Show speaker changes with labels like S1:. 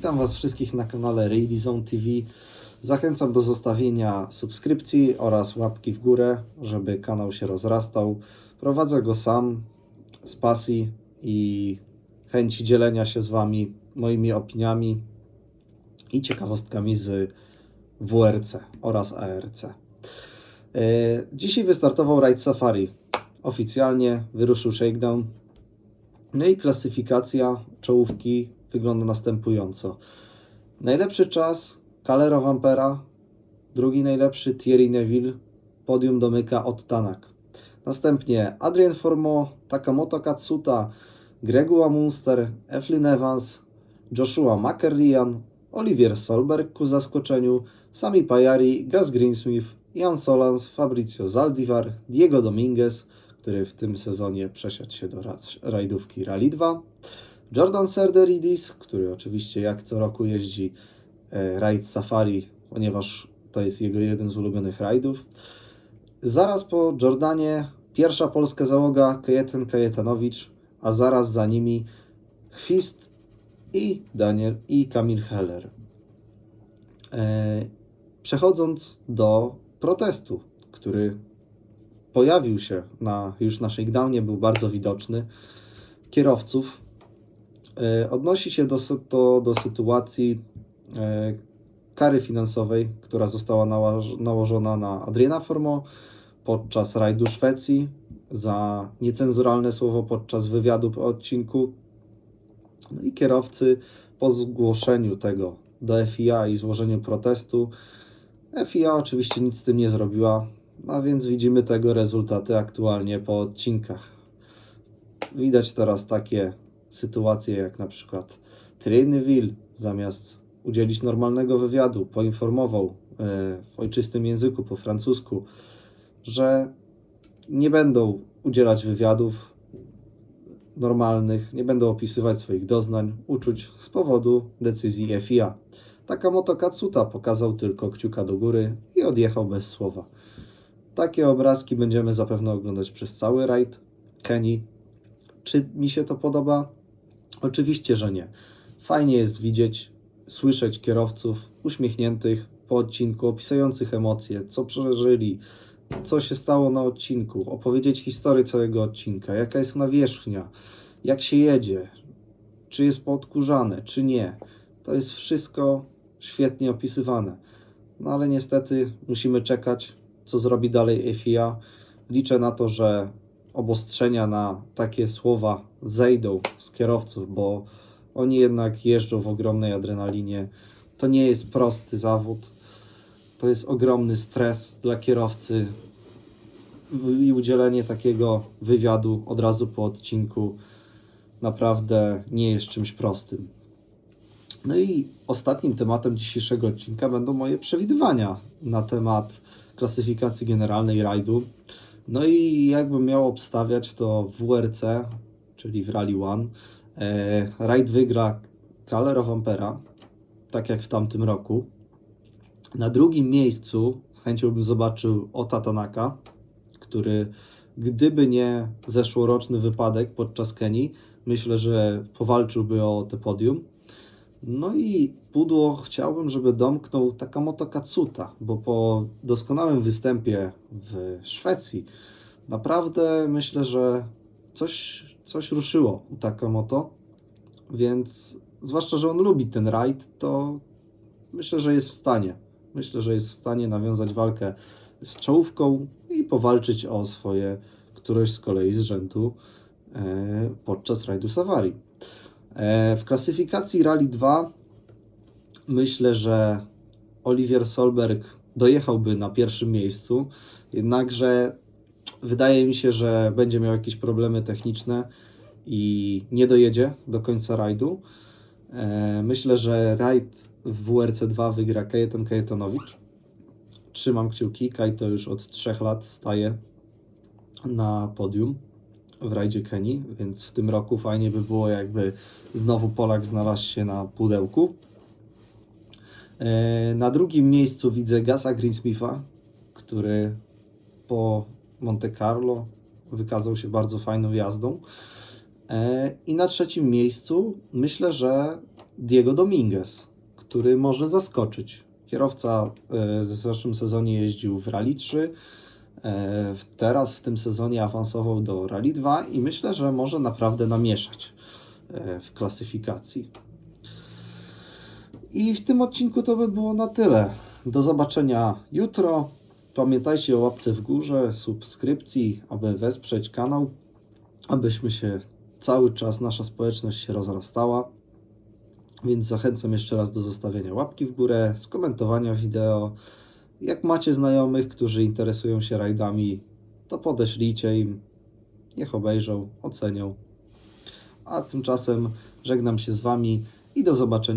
S1: Witam Was wszystkich na kanale Ready Zone TV. Zachęcam do zostawienia subskrypcji oraz łapki w górę, żeby kanał się rozrastał. Prowadzę go sam z pasji i chęci dzielenia się z Wami moimi opiniami i ciekawostkami z WRC oraz ARC. E, Dzisiaj wystartował Raid Safari. Oficjalnie wyruszył shakedown. No i klasyfikacja czołówki wygląda następująco. Najlepszy czas Calero Vampera, drugi najlepszy Thierry Neville, podium domyka od Tanak. Następnie Adrian Formo, Takamoto Katsuta, Gregua Munster, Eflin Evans, Joshua McErlian, Olivier Solberg ku zaskoczeniu, Sami Pajari, Gus Greensmith, Jan Solans, Fabrizio Zaldivar, Diego Dominguez, który w tym sezonie przesiadł się do ra- rajdówki Rally 2, Jordan Serderidis, który oczywiście jak co roku jeździ e, rajd Safari, ponieważ to jest jego jeden z ulubionych rajdów. Zaraz po Jordanie pierwsza polska załoga Kajetan Kajetanowicz, a zaraz za nimi Chwist i Daniel i Kamil Heller. E, Przechodząc do protestu, który pojawił się na już na shakedownie, był bardzo widoczny, kierowców. E, Odnosi się do, to do sytuacji e, kary finansowej, która została nałożona na Adriana Formo podczas rajdu Szwecji za niecenzuralne słowo podczas wywiadu po odcinku. No i kierowcy po zgłoszeniu tego do FIA i złożeniu protestu, FIA oczywiście nic z tym nie zrobiła, a więc widzimy tego rezultaty aktualnie po odcinkach. Widać teraz takie sytuacje jak na przykład Trinville zamiast udzielić normalnego wywiadu, poinformował e, w ojczystym języku po francusku, że nie będą udzielać wywiadów normalnych, nie będą opisywać swoich doznań, uczuć z powodu decyzji FIA. Takamoto Katsuta pokazał tylko kciuka do góry i odjechał bez słowa. Takie obrazki będziemy zapewne oglądać przez cały rajd. Kenny, czy mi się to podoba? Oczywiście, że nie. Fajnie jest widzieć, słyszeć kierowców uśmiechniętych po odcinku, opisujących emocje, co przeżyli, co się stało na odcinku, opowiedzieć historię całego odcinka, jaka jest nawierzchnia, jak się jedzie, czy jest podkurzane, czy nie. To jest wszystko świetnie opisywane. No ale niestety musimy czekać, co zrobi dalej FIA. Liczę na to, że obostrzenia na takie słowa zejdą z kierowców, bo oni jednak jeżdżą w ogromnej adrenalinie. To nie jest prosty zawód. To jest ogromny stres dla kierowcy i udzielenie takiego wywiadu od razu po odcinku naprawdę nie jest czymś prostym. No i ostatnim tematem dzisiejszego odcinka będą moje przewidywania na temat klasyfikacji generalnej rajdu. No i jakbym miał obstawiać, to WRC, czyli w Rally One, e, rajd wygra Calero Vampera, tak jak w tamtym roku. Na drugim miejscu chęcią bym zobaczył Ota Tanaka, który gdyby nie zeszłoroczny wypadek podczas Kenii, myślę, że powalczyłby o te podium. No i pudło chciałbym, żeby domknął Takamoto Katsuta, bo po doskonałym występie w Szwecji naprawdę myślę, że coś, coś ruszyło u Takamoto, więc zwłaszcza, że on lubi ten rajd, to myślę, że jest w stanie. Myślę, że jest w stanie nawiązać walkę z czołówką i powalczyć o swoje któreś z kolei z rzędu e, podczas rajdu Safari. E, W klasyfikacji Rally 2 myślę, że Olivier Solberg dojechałby na pierwszym miejscu, jednakże wydaje mi się, że będzie miał jakieś problemy techniczne i nie dojedzie do końca rajdu. E, Myślę, że rajd w WRC 2 wygra Kajetan Kajetanowicz. Trzymam kciuki, Kaj to już od 3 lat staje na podium w rajdzie Kenii, więc w tym roku fajnie by było, jakby znowu Polak znalazł się na pudełku. E, Na drugim miejscu widzę Gasa Greensmitha, który po Monte Carlo wykazał się bardzo fajną jazdą. E, I na trzecim miejscu myślę, że Diego Dominguez, który może zaskoczyć. Kierowca e, w zeszłym sezonie jeździł w Rally 3, e, w- teraz w tym sezonie awansował do Rally 2 i myślę, że może naprawdę namieszać e, w klasyfikacji. I w tym odcinku to by było na tyle. Do zobaczenia jutro. Pamiętajcie o łapce w górze, subskrypcji, aby wesprzeć kanał, abyśmy się cały czas, nasza społeczność się rozrastała. Więc zachęcam jeszcze raz do zostawienia łapki w górę, skomentowania wideo. Jak macie znajomych, którzy interesują się rajdami, to podeślijcie im, niech obejrzą, ocenią. A tymczasem żegnam się z Wami i do zobaczenia.